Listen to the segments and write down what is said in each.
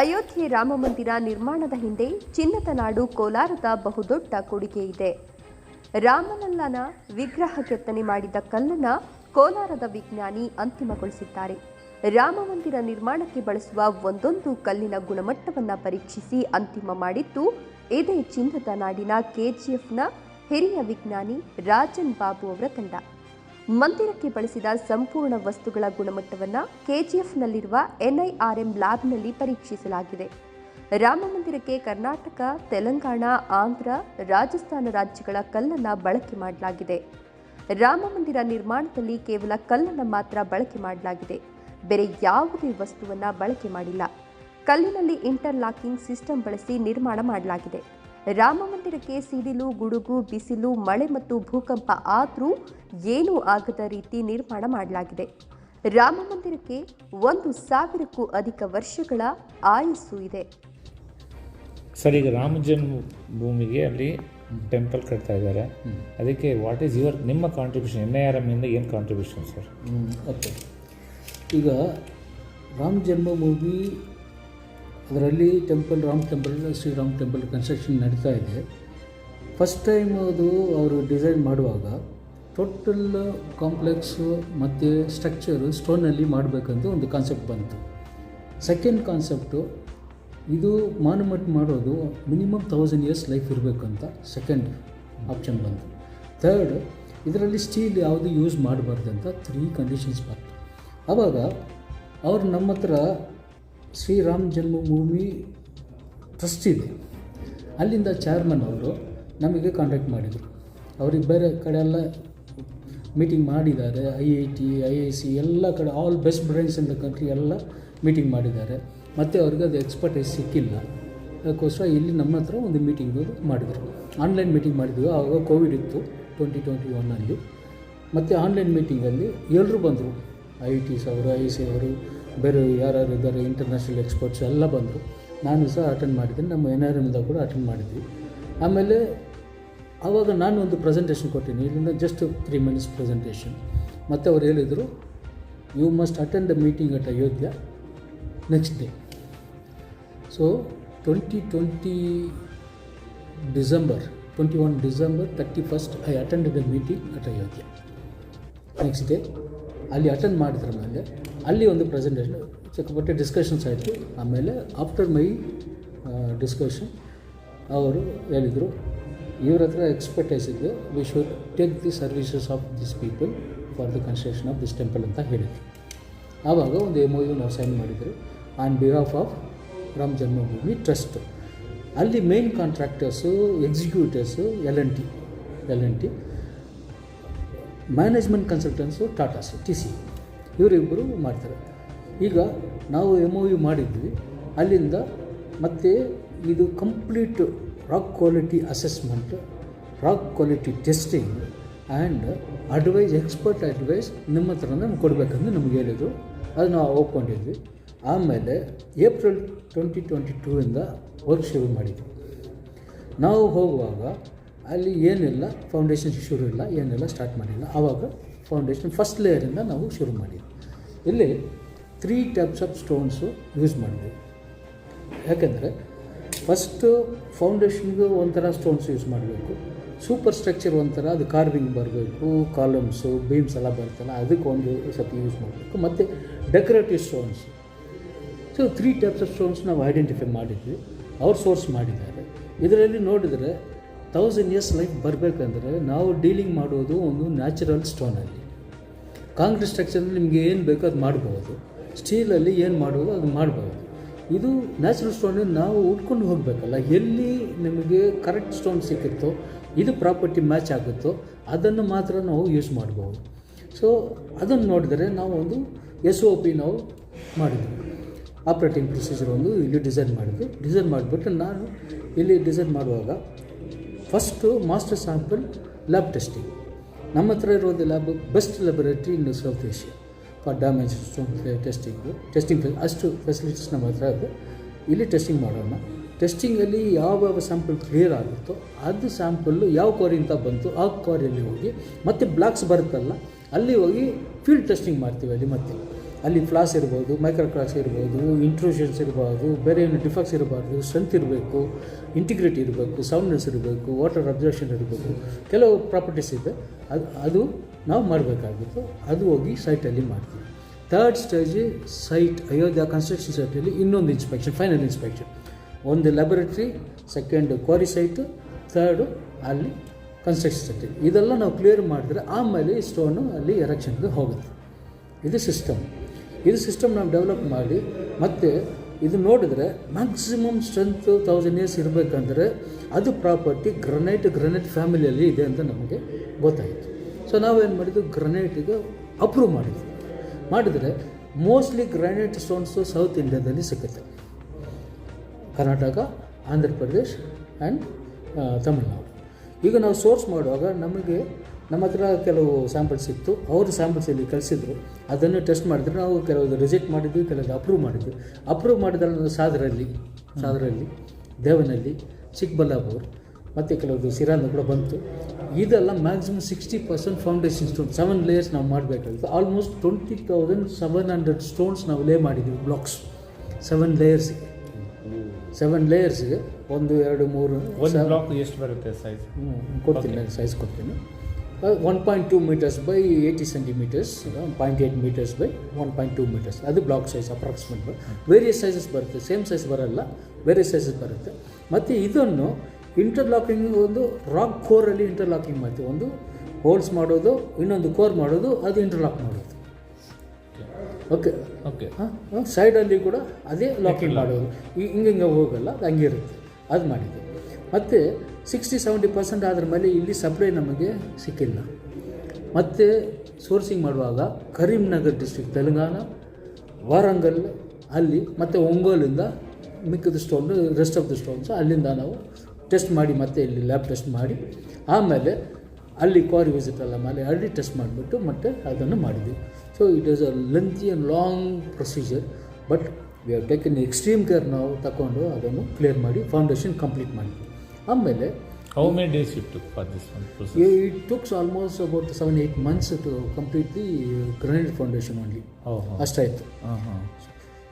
ಅಯೋಧ್ಯೆ ರಾಮಮಂದಿರ ನಿರ್ಮಾಣದ ಹಿಂದೆ ಚಿನ್ನದ ನಾಡು ಕೋಲಾರದ ಬಹುದೊಡ್ಡ ಕೊಡುಗೆ ಇದೆ. ರಾಮಲಲ್ಲನ ವಿಗ್ರಹ ಕೆತ್ತನೆ ಮಾಡಿದ ಕಲ್ಲನ್ನ ಕೋಲಾರದ ವಿಜ್ಞಾನಿ ಅಂತಿಮಗೊಳಿಸಿದ್ದಾರೆ. ರಾಮಮಂದಿರ ನಿರ್ಮಾಣಕ್ಕೆ ಬಳಸುವ ಒಂದೊಂದು ಕಲ್ಲಿನ ಗುಣಮಟ್ಟವನ್ನು ಪರೀಕ್ಷಿಸಿ ಅಂತಿಮ ಮಾಡಿದ್ದು, ಇದೇ ಚಿನ್ನದ ನಾಡಿನ ಕೆಜಿಎಫ್ನ ಹಿರಿಯ ವಿಜ್ಞಾನಿ ರಾಜನ್ ಬಾಬು ಅವರ ತಂಡ. ಮಂದಿರಕ್ಕೆ ಬಳಸಿದ ಸಂಪೂರ್ಣ ವಸ್ತುಗಳ ಗುಣಮಟ್ಟವನ್ನು ಕೆಜಿಎಫ್ನಲ್ಲಿರುವ ಎನ್ಐಆರ್ಎಂ ಲ್ಯಾಬ್ನಲ್ಲಿ ಪರೀಕ್ಷಿಸಲಾಗಿದೆ. ರಾಮಮಂದಿರಕ್ಕೆ ಕರ್ನಾಟಕ, ತೆಲಂಗಾಣ, ಆಂಧ್ರ, ರಾಜಸ್ಥಾನ ರಾಜ್ಯಗಳ ಕಲ್ಲನ್ನು ಬಳಕೆ ಮಾಡಲಾಗಿದೆ. ರಾಮಮಂದಿರ ನಿರ್ಮಾಣದಲ್ಲಿ ಕೇವಲ ಕಲ್ಲನ್ನು ಮಾತ್ರ ಬಳಕೆ ಮಾಡಲಾಗಿದೆ. ಬೇರೆ ಯಾವುದೇ ವಸ್ತುವನ್ನು ಬಳಕೆ ಮಾಡಿಲ್ಲ. ಕಲ್ಲಿನಲ್ಲಿ ಇಂಟರ್ಲಾಕಿಂಗ್ ಸಿಸ್ಟಮ್ ಬಳಸಿ ನಿರ್ಮಾಣ ಮಾಡಲಾಗಿದೆ. ರಾಮಮಂದಿರಕ್ಕೆ ಸಿಡಿಲು ಗುಡುಗು ಬಿಸಿಲು ಮಳೆ ಮತ್ತು ಭೂಕಂಪ ಆದರೂ ಏನೂ ಆಗದ ರೀತಿ ನಿರ್ಮಾಣ ಮಾಡಲಾಗಿದೆ. ರಾಮಮಂದಿರಕ್ಕೆ ಒಂದು ಸಾವಿರಕ್ಕೂ ಅಧಿಕ ವರ್ಷಗಳ ಆಯಸ್ಸು ಇದೆ. ಸರ್ ಈಗ ರಾಮ ಜನ್ಮಭೂಮಿಗೆ ಅಲ್ಲಿ ಟೆಂಪಲ್ ಕಟ್ತಾ ಇದ್ದಾರೆ. ಅದಕ್ಕೆ ವಾಟ್ ಈಸ್ ಯುವರ್ ನಿಮ್ಮ ಕಾಂಟ್ರಿಬ್ಯೂಷನ್ ಎನ್ ಐ ಆರ್ ಎಮ್ಮಿಂದ ಏನು ಕಾಂಟ್ರಿಬ್ಯೂಷನ್ ಸರ್? ಓಕೆ ಈಗ ರಾಮ ಜನ್ಮಭೂಮಿ ಅದರಲ್ಲಿ temple, Ram temple Shriram temple construction ನಡೀತಾ ಇದೆ. ಫಸ್ಟ್ ಟೈಮ್ ಅದು ಅವರು ಡಿಸೈನ್ ಮಾಡುವಾಗ ಟೋಟಲ್ ಕಾಂಪ್ಲೆಕ್ಸು ಮತ್ತು ಸ್ಟ್ರಕ್ಚರು ಸ್ಟೋನಲ್ಲಿ ಮಾಡಬೇಕಂತ ಒಂದು ಕಾನ್ಸೆಪ್ಟ್ ಬಂತು. ಸೆಕೆಂಡ್ ಕಾನ್ಸೆಪ್ಟು ಇದು ಮಾನುಮೆಂಟ್ ಮಾಡೋದು ಮಿನಿಮಮ್ ಥೌಸಂಡ್ ಇಯರ್ಸ್ ಲೈಫ್ ಇರಬೇಕಂತ ಸೆಕೆಂಡ್ ಆಪ್ಷನ್ ಬಂತು. ಥರ್ಡ್ ಇದರಲ್ಲಿ ಸ್ಟೀಲ್ ಯಾವುದು ಯೂಸ್ ಮಾಡಬಾರ್ದಂತ ತ್ರೀ ಕಂಡೀಷನ್ಸ್ ಬಂತು. ಆವಾಗ ಅವ್ರು ನಮ್ಮ ಹತ್ರ ಶ್ರೀರಾಮ್ ಜನ್ಮಭೂಮಿ ಟ್ರಸ್ಟ್ ಇದೆ. ಅಲ್ಲಿಂದ ಚೇರ್ಮನ್ ಅವರು ನಮಗೆ ಕಾಂಟ್ಯಾಕ್ಟ್ ಮಾಡಿದರು. ಅವ್ರಿಗೆ ಬೇರೆ ಕಡೆ ಎಲ್ಲ ಮೀಟಿಂಗ್ ಮಾಡಿದ್ದಾರೆ I I T I I C ಎಲ್ಲ ಕಡೆ all best brains in the country ಎಲ್ಲ ಮೀಟಿಂಗ್ ಮಾಡಿದ್ದಾರೆ. ಮತ್ತು ಅವ್ರಿಗೆ ಅದು ಎಕ್ಸ್ಪರ್ಟೈಸ್ ಸಿಕ್ಕಿಲ್ಲ. ಅದಕ್ಕೋಸ್ಕರ ಇಲ್ಲಿ ನಮ್ಮ ಹತ್ರ ಒಂದು ಮೀಟಿಂಗ್ ಮಾಡಿದರು. ಆನ್ಲೈನ್ ಮೀಟಿಂಗ್ ಮಾಡಿದ್ವಿ. ಆವಾಗ ಕೋವಿಡ್ ಇತ್ತು ಟ್ವೆಂಟಿ ಟ್ವೆಂಟಿ ಒನ್ನಲ್ಲಿ ಮತ್ತು ಆನ್ಲೈನ್ ಮೀಟಿಂಗಲ್ಲಿ ಎಲ್ಲರೂ ಬಂದರು. ಐ ಟಿ ಸಿ ಅವರು ಐ ಸಿ ಅವರು ಬೇರೆ ಯಾರ್ಯಾರು ಇದ್ದಾರೆ ಇಂಟರ್ನ್ಯಾಷನಲ್ ಎಕ್ಸ್ಪರ್ಟ್ಸ್ ಎಲ್ಲ ಬಂದರು. ನಾನು ಸಹ ಅಟೆಂಡ್ ಮಾಡಿದ್ದೀನಿ, ನಮ್ಮ ಎನ್ ಆರ್ ಕೂಡ ಅಟೆಂಡ್ ಮಾಡಿದ್ವಿ. ಆಮೇಲೆ ಆವಾಗ ನಾನು ಒಂದು ಪ್ರೆಸೆಂಟೇಷನ್ ಕೊಟ್ಟಿನಿ, ಇಲ್ಲಿಂದ ಜಸ್ಟ್ ತ್ರೀ ಮಿನಿಟ್ಸ್ ಪ್ರೆಸೆಂಟೇಷನ್ ಮತ್ತು ಅವ್ರು ಹೇಳಿದರು you must attend the meeting at Ayodhya next day so twenty twenty December twenty one December thirty first I attend the meeting at Ayodhya next day ಅಲ್ಲಿ attend ಮಾಡಿದ್ರ ಮೇಲೆ ಅಲ್ಲಿ ಒಂದು presentation ಸಿಕ್ಕಾಪಟ್ಟೆ discussions ಆಯಿತು. ಆಮೇಲೆ ಆಫ್ಟರ್ ಮೈ ಡಿಸ್ಕಷನ್ ಅವರು ಹೇಳಿದರು, ಇವ್ರ ಹತ್ರ ಎಕ್ಸ್ಪರ್ಟೈಸ್ ಇದ್ದು we should take the services of this people for the construction of this temple ಅಂತ ಹೇಳಿದರು. ಆವಾಗ ಒಂದು ಎಂ ಯು ನಾವು ಸೈನ್ ಮಾಡಿದರು on behalf of Ram Janmabhoomi trust ಅಲ್ಲಿ main contractors executives L N T L N T management consultants Tatas T C ಇವರಿಬ್ಬರು ಮಾಡ್ತಾರೆ. ಈಗ ನಾವು ಎಂ ಒ ಯು ಮಾಡಿದ್ವಿ. ಅಲ್ಲಿಂದ ಮತ್ತೆ ಇದು complete rock quality assessment rock quality testing and advice expert advice ನಿಮ್ಮ ಹತ್ರ ನಮ್ಗೆ ಕೊಡಬೇಕಂತ ನಮ್ಗೆ ಹೇಳಿದರು. ಅದು ನಾವು ಒಪ್ಕೊಂಡಿದ್ವಿ. ಆಮೇಲೆ ಏಪ್ರಿಲ್ ಟ್ವೆಂಟಿ ಟ್ವೆಂಟಿ ಟೂ ಇಂದ ವರ್ಕ್ ಶುರು ಮಾಡಿದ್ವಿ. ನಾವು ಹೋಗುವಾಗ ಅಲ್ಲಿ ಏನಿಲ್ಲ ಫೌಂಡೇಶನ್ ಶುರು ಇಲ್ಲ, ಏನಿಲ್ಲ ಸ್ಟಾರ್ಟ್ ಮಾಡಿಲ್ಲ. ಆವಾಗ ಫೌಂಡೇಶನ್ ಫಸ್ಟ್ ಲೇಯರಿಂದ ನಾವು ಶುರು ಮಾಡಿದ್ವಿ. ಇಲ್ಲಿ three types of stones use ಮಾಡಿದ್ವಿ. ಯಾಕೆಂದರೆ ಫಸ್ಟು ಫೌಂಡೇಶನ್ಗೆ ಒಂಥರ ಸ್ಟೋನ್ಸ್ ಯೂಸ್ ಮಾಡಬೇಕು. ಸೂಪರ್ ಸ್ಟ್ರಕ್ಚರ್ ಒಂಥರ, ಅದು ಕಾರ್ವಿಂಗ್ ಬರಬೇಕು ಕಾಲಮ್ಸು ಬೀಮ್ಸ್ ಎಲ್ಲ ಬರ್ತಲ್ಲ, ಅದಕ್ಕೆ ಒಂದು ಸತಿ ಯೂಸ್ ಮಾಡಬೇಕು. ಮತ್ತು decorative stones so three types of stones ನಾವು ಐಡೆಂಟಿಫೈ ಮಾಡಿದ್ವಿ. ಅವ್ರು ಸೋರ್ಸ್ ಮಾಡಿದ್ದಾರೆ. ಇದರಲ್ಲಿ ನೋಡಿದರೆ ತೌಸಂಡ್ ಇಯರ್ಸ್ ಲೈಫ್ ಬರಬೇಕಂದ್ರೆ ನಾವು ಡೀಲಿಂಗ್ ಮಾಡೋದು ಒಂದು ನ್ಯಾಚುರಲ್ ಸ್ಟೋನಲ್ಲಿ ಕಾಂಕ್ರೀಟ್ ಸ್ಟ್ರಕ್ಚರ್ನಲ್ಲಿ ನಿಮಗೆ ಏನು ಬೇಕೋ ಅದು ಮಾಡ್ಬೋದು. ಸ್ಟೀಲಲ್ಲಿ ಏನು ಮಾಡೋದು ಅದು ಮಾಡ್ಬೋದು. ಇದು ನ್ಯಾಚುರಲ್ ಸ್ಟೋನಲ್ಲಿ ನಾವು ಉಟ್ಕೊಂಡು ಹೋಗಬೇಕಲ್ಲ, ಎಲ್ಲಿ ನಿಮಗೆ ಕರೆಕ್ಟ್ ಸ್ಟೋನ್ ಸಿಕ್ಕಿತ್ತೋ ಇದು ಪ್ರಾಪರ್ಟಿ ಮ್ಯಾಚ್ ಆಗುತ್ತೋ, ಅದನ್ನು ಮಾತ್ರ ನಾವು ಯೂಸ್ ಮಾಡ್ಬೋದು. ಸೊ ಅದನ್ನು ನೋಡಿದರೆ ನಾವು ಒಂದು ಎಸ್ ಒ ಪಿ ನಾವು ಮಾಡಿದ್ವಿ. ಆಪ್ರೇಟಿಂಗ್ ಪ್ರೊಸೀಜರ್ ಒಂದು ಇಲ್ಲಿ ಡಿಸೈನ್ ಮಾಡಿದ್ವಿ. ಡಿಸೈನ್ ಮಾಡಿಬಿಟ್ಟು ನಾನು ಇಲ್ಲಿ ಡಿಸೈನ್ ಮಾಡುವಾಗ first master sample lab testing ನಮ್ಮ ಹತ್ರ ಇರೋದು lab best laboratory in South Asia for damage testing testing ಅಷ್ಟು ಫೆಸಿಲಿಟೀಸ್ ನಮ್ಮ ಹತ್ರ ಇದೆ. ಇಲ್ಲಿ ಟೆಸ್ಟಿಂಗ್ ಮಾಡೋಣ. ಟೆಸ್ಟಿಂಗಲ್ಲಿ ಯಾವ ಯಾವ ಸ್ಯಾಂಪಲ್ ಕ್ಲಿಯರ್ ಆಗುತ್ತೋ ಅದು ಸ್ಯಾಂಪಲ್ಲು ಯಾವ ಕ್ವಾರಿಯಿಂದ ಬಂತು, ಆ ಕ್ವಾರಿಯಲ್ಲಿ ಹೋಗಿ ಮತ್ತೆ ಬ್ಲಾಕ್ಸ್ ಬರುತ್ತಲ್ಲ, ಅಲ್ಲಿ ಹೋಗಿ ಫೀಲ್ಡ್ ಟೆಸ್ಟಿಂಗ್ ಮಾಡ್ತೀವಿ ಅಲ್ಲಿ ಮತ್ತೆ. ಅಲ್ಲಿ ಫ್ಲಾಸ್ ಇರ್ಬೋದು ಮೈಕ್ರೋ ಕ್ಲಾಸ್ ಇರ್ಬೋದು ಇಂಟ್ರೂಷನ್ಸ್ ಇರ್ಬೋದು, ಬೇರೆ ಏನು ಡಿಫೆಕ್ಟ್ಸ್ ಇರಬಾರ್ದು ಸ್ಟ್ರೆಂತ್ ಇರಬೇಕು ಇಂಟಿಗ್ರಿಟಿ ಇರಬೇಕು ಸೌಂಡ್ನೆಸ್ ಇರಬೇಕು ವಾಟರ್ ಅಬ್ಸರ್ಷನ್ ಇರಬೇಕು. ಕೆಲವು ಪ್ರಾಪರ್ಟೀಸ್ ಇದೆ. ಅದು ಅದು ನಾವು ಮಾಡಬೇಕಾಗಿತ್ತು. ಅದು ಹೋಗಿ ಸೈಟಲ್ಲಿ ಮಾಡ್ತೀವಿ. Third stage site Ayodhya construction ಸೈಟಲ್ಲಿ ಇನ್ನೊಂದು ಇನ್ಸ್ಪೆಕ್ಷನ್ ಫೈನಲ್ ಇನ್ಸ್ಪೆಕ್ಷನ್ ಒಂದು laboratory second quarry site third ಅಲ್ಲಿ ಕನ್ಸ್ಟ್ರಕ್ಷನ್ ಸೈಟ್ ಇದೆಲ್ಲ ನಾವು ಕ್ಲಿಯರ್ ಮಾಡಿದ್ರೆ ಆಮೇಲೆ ಸ್ಟೋನು ಅಲ್ಲಿ ಎರೆಕ್ಷನ್ಗೆ ಹೋಗುತ್ತೆ. ಇದು ಸಿಸ್ಟಮ್ ಇದು ಸಿಸ್ಟಮ್ ನಾವು ಡೆವಲಪ್ ಮಾಡಿ, ಮತ್ತು ಇದು ನೋಡಿದರೆ ಮ್ಯಾಕ್ಸಿಮಮ್ ಸ್ಟ್ರೆಂತ್ ತೌಸಂಡ್ ಇಯರ್ಸ್ ಇರಬೇಕಂದ್ರೆ ಅದು ಪ್ರಾಪರ್ಟಿ ಗ್ರನೈಟ್ ಗ್ರನೈಟ್ ಫ್ಯಾಮಿಲಿಯಲ್ಲಿ ಇದೆ ಅಂತ ನಮಗೆ ಗೊತ್ತಾಯಿತು. ಸೊ ನಾವೇನು ಮಾಡಿದ್ದು ಗ್ರನೈಟಿಗೆ ಅಪ್ರೂವ್ ಮಾಡಿದ್ವಿ. ಮಾಡಿದರೆ ಮೋಸ್ಟ್ಲಿ ಗ್ರಾನೈಟ್ ಸ್ಟೋನ್ಸು ಸೌತ್ ಇಂಡಿಯಾದಲ್ಲಿ ಸಿಗುತ್ತೆ. ಕರ್ನಾಟಕ, ಆಂಧ್ರ ಪ್ರದೇಶ್ ಆ್ಯಂಡ್ ತಮಿಳುನಾಡು. ಈಗ ನಾವು ಸೋರ್ಸ್ ಮಾಡುವಾಗ ನಮಗೆ ನಮ್ಮ ಹತ್ರ ಕೆಲವು ಸ್ಯಾಂಪಲ್ಸ್ ಇತ್ತು. ಅವರು ಸ್ಯಾಂಪಲ್ಸ್ ಇಲ್ಲಿ ಕಳಿಸಿದ್ರು. ಅದನ್ನು ಟೆಸ್ಟ್ ಮಾಡಿದ್ರು. ನಾವು ಕೆಲವು ರಿಜೆಕ್ಟ್ ಮಾಡಿದ್ವಿ ಕೆಲವು ಅಪ್ರೂವ್ ಮಾಡಿದ್ವಿ. ಅಪ್ರೂವ್ ಮಾಡಿದ್ರೆ ನಾವು ಸಾದರಲ್ಲಿ ಸಾದರಲ್ಲಿ ದೇವನಲ್ಲಿ ಚಿಕ್ಕಬಳ್ಳಾಪುರ ಮತ್ತು ಕೆಲವೊಂದು ಸಿರಾಂದ ಕೂಡ ಬಂತು. ಇದೆಲ್ಲ maximum sixty percent foundation stone seven layers ನಾವು ಮಾಡಬೇಕಾಗಿತ್ತು. Almost twenty thousand seven hundred stones ನಾವು ಲೇ ಮಾಡಿದ್ವಿ ಬ್ಲಾಕ್ಸ್ ಸೆವೆನ್ ಲೇಯರ್ಸ್ಗೆ ಸೆವೆನ್ ಲೇಯರ್ಸ್ಗೆ ಒಂದು ಎರಡು ಮೂರು ಎಷ್ಟು ಬರುತ್ತೆ ಸೈಜ್ ಹ್ಞೂ ಕೊಡ್ತೀನಿ ಸೈಜ್ ಕೊಡ್ತೀನಿ. One point two metres by eighty centimetres point eight metres by one point two metres ಅದು block size approximate various sizes ಬರುತ್ತೆ ಸೇಮ್ ಸೈಜ್ ಬರಲ್ಲ ವೇರಿಯಸ್ ಸೈಜಸ್ ಬರುತ್ತೆ. ಮತ್ತು ಇದನ್ನು ಇಂಟರ್ಲಾಕಿಂಗ್ ಒಂದು ರಾಕ್ ಕೋರಲ್ಲಿ ಇಂಟರ್ಲಾಕಿಂಗ್ ಮಾಡ್ತೀವಿ. ಒಂದು ಹೋಲ್ಸ್ ಮಾಡೋದು ಇನ್ನೊಂದು ಕೋರ್ ಮಾಡೋದು ಅದು ಇಂಟರ್ಲಾಕ್ ಮಾಡೋದು. ಓಕೆ ಓಕೆ ಹಾಂ? ಸೈಡಲ್ಲಿ ಕೂಡ ಅದೇ ಲಾಕಿಂಗ್ ಮಾಡೋದು. ಹಿಂಗೆ ಹಿಂಗೆ ಹೋಗಲ್ಲ ಅದು ಹಂಗಿರುತ್ತೆ. ಅದು ಮಾಡಿದ್ದೆ ಮತ್ತು ಸಿಕ್ಸ್ಟಿ ಸೆವೆಂಟಿ ಪರ್ಸೆಂಟ್ ಆದ್ರ ಮೇಲೆ ಇಲ್ಲಿ ಸಪ್ಲೈ ನಮಗೆ ಸಿಕ್ಕಿಲ್ಲ. ಮತ್ತು ಸೋರ್ಸಿಂಗ್ ಮಾಡುವಾಗ ಕರೀಂನಗರ್ ಡಿಸ್ಟ್ರಿಕ್ಟ್ ತೆಲಂಗಾಣ ವಾರಂಗಲ್ ಅಲ್ಲಿ ಮತ್ತು ಒಂಗೋಲಿಂದ ಮಿಕ್ಕಿದ stone rest of the stones ಅಲ್ಲಿಂದ ನಾವು ಟೆಸ್ಟ್ ಮಾಡಿ ಮತ್ತೆ ಇಲ್ಲಿ ಲ್ಯಾಬ್ ಟೆಸ್ಟ್ ಮಾಡಿ, ಆಮೇಲೆ ಅಲ್ಲಿ ಕ್ವಾರಿ ವಿಸಿಟ್ ಎಲ್ಲ ಮಾಡಿ, ಅಲ್ಲಿ ಟೆಸ್ಟ್ ಮಾಡಿಬಿಟ್ಟು ಮತ್ತೆ ಅದನ್ನು ಮಾಡಿದ್ವಿ. So it is a lengthy and long procedure but we have taken extreme care ನಾವು ತಗೊಂಡು ಅದನ್ನು ಕ್ಲಿಯರ್ ಮಾಡಿ ಫೌಂಡೇಶನ್ ಕಂಪ್ಲೀಟ್ ಮಾಡಿದ್ವಿ. ಆಮೇಲೆ how many days it for this one process it took almost about seven eight months to complete the granite foundation only ಅಷ್ಟಾಯಿತು ಹಾಂ ಹಾಂ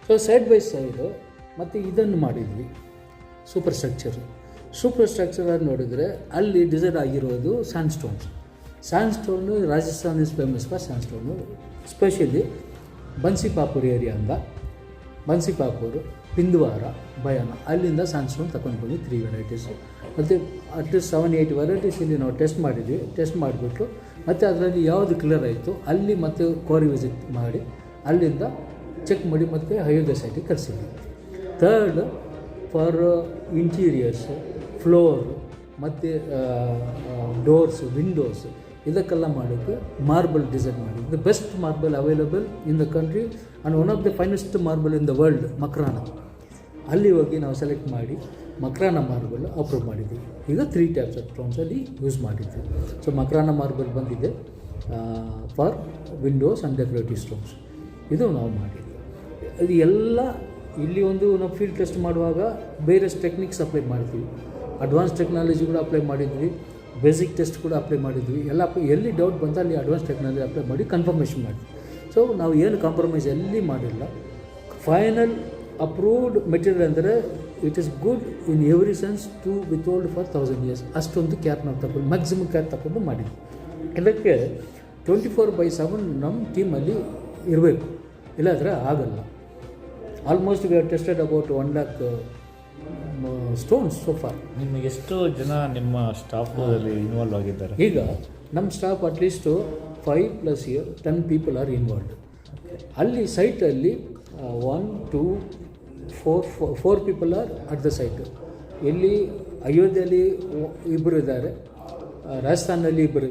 so side by side ಮತ್ತು ಇದನ್ನು ಮಾಡಿದ್ವಿ. ಸೂಪರ್ ಸ್ಟ್ರಕ್ಚರ್ ಸೂಪರ್ ಸ್ಟ್ರಕ್ಚರ್ ನೋಡಿದರೆ ಅಲ್ಲಿ decide ಆಗಿರೋದು sand stones sand stone Rajasthan is famous for sand stone specially Bansipapur ಏರಿಯಾಯಿಂದ Bansipapur Pindwara ಭಯಾನ. ಅಲ್ಲಿಂದ sandstone ತಗೊಂಡು ಬಂದ್ವಿ ತ್ರೀ ವೆರೈಟೀಸು ಮತ್ತು at least seven eight varieties ಇಲ್ಲಿ ನಾವು ಟೆಸ್ಟ್ ಮಾಡಿದ್ವಿ. ಟೆಸ್ಟ್ ಮಾಡಿಬಿಟ್ಟು ಮತ್ತು ಅದರಲ್ಲಿ ಯಾವುದು ಕ್ಲಿಯರ್ ಆಯಿತು, ಅಲ್ಲಿ ಮತ್ತೆ ಕೋರಿ ವಿಸಿಟ್ ಮಾಡಿ, ಅಲ್ಲಿಂದ ಚೆಕ್ ಮಾಡಿ ಮತ್ತೆ ಅಯೋಧ್ಯ ಸೈಟಿಗೆ ಕಳಿಸಿದ್ವಿ. ಥರ್ಡ್ ಫಾರ್ ಇಂಟೀರಿಯರ್ಸ್ ಫ್ಲೋರ್ ಮತ್ತು ಡೋರ್ಸ್ ವಿಂಡೋಸ್ ಇದಕ್ಕೆಲ್ಲ ಮಾಡೋಕ್ಕೆ ಮಾರ್ಬಲ್ ಡಿಸೈನ್ ಮಾಡಿ. The best marble available in the country and one of the finest marble in the world Makrana ಅಲ್ಲಿ ಹೋಗಿ ನಾವು ಸೆಲೆಕ್ಟ್ ಮಾಡಿ ಮಕ್ರಾನ ಮಾರ್ಬಲ್ ಅಪ್ರೂವ್ ಮಾಡಿದ್ವಿ. ಈಗ ತ್ರೀ ಟೈಪ್ಸ್ ಆಫ್ ಸ್ಟೋನ್ಸಲ್ಲಿ ಯೂಸ್ ಮಾಡಿದ್ವಿ. ಸೊ ಮಕ್ರಾನ ಮಾರ್ಬಲ್ ಬಂದಿದೆ for windows and decorative stones ಇದು ನಾವು ಮಾಡಿದ್ವಿ. ಅಲ್ಲಿ ಎಲ್ಲ ಇಲ್ಲಿ ಒಂದು ನಾವು ಫೀಲ್ಡ್ ಟೆಸ್ಟ್ ಮಾಡುವಾಗ ಬೇರೆ ಟೆಕ್ನಿಕ್ಸ್ ಅಪ್ಲೈ ಮಾಡ್ತೀವಿ. ಅಡ್ವಾನ್ಸ್ ಟೆಕ್ನಾಲಜಿ ಕೂಡ ಅಪ್ಲೈ ಮಾಡಿದ್ವಿ. ಬೇಸಿಕ್ ಟೆಸ್ಟ್ ಕೂಡ ಅಪ್ಲೈ ಮಾಡಿದ್ವಿ. ಎಲ್ಲ ಎಲ್ಲಿ ಡೌಟ್ ಬಂತ ಅಲ್ಲಿ ಅಡ್ವಾನ್ಸ್ ಟೆಕ್ನಾಲಜಿ ಅಪ್ಲೈ ಮಾಡಿ ಕನ್ಫರ್ಮೇಷನ್ ಮಾಡಿ ಸೊ ನಾವು ಏನು ಕಾಂಪ್ರಮೈಸ್ ಎಲ್ಲಿ ಮಾಡಿಲ್ಲ. ಫೈನಲ್ ಅಪ್ರೂವ್ಡ್ ಮೆಟೀರಿಯಲ್ ಅಂದರೆ it is good in every sense to withhold for thousand years ಅಷ್ಟೊಂದು ಕ್ಯಾಪ್ ನಾವು ತಗೊಂಡು ಮ್ಯಾಕ್ಸಿಮಮ್ ಕ್ಯಾಪ್ ತಗೊಂಡು ಮಾಡಿದ್ವಿ. ಇದಕ್ಕೆ ಟ್ವೆಂಟಿ ಫೋರ್ ಬೈ ಸೆವೆನ್ ನಮ್ಮ ಟೀಮಲ್ಲಿ ಇರಬೇಕು. ಇಲ್ಲಾಂದರೆ ಆಗಲ್ಲ. Almost we are tested about one lakh stones so far ನಿಮಗೆ ಎಷ್ಟು ಜನ ನಿಮ್ಮ ಸ್ಟಾಫಲ್ಲಿ ಇನ್ವಾಲ್ವ್ ಆಗಿದ್ದಾರೆ. ಈಗ ನಮ್ಮ staff at least five plus year ten people are involved ಅಲ್ಲಿ ಸೈಟಲ್ಲಿ one two four four people are at the site ಇಲ್ಲಿ ಅಯೋಧ್ಯೆಯಲ್ಲಿ ಇಬ್ಬರು ಇದ್ದಾರೆ ರಾಜಸ್ಥಾನಲ್ಲಿ ಇಬ್ಬರು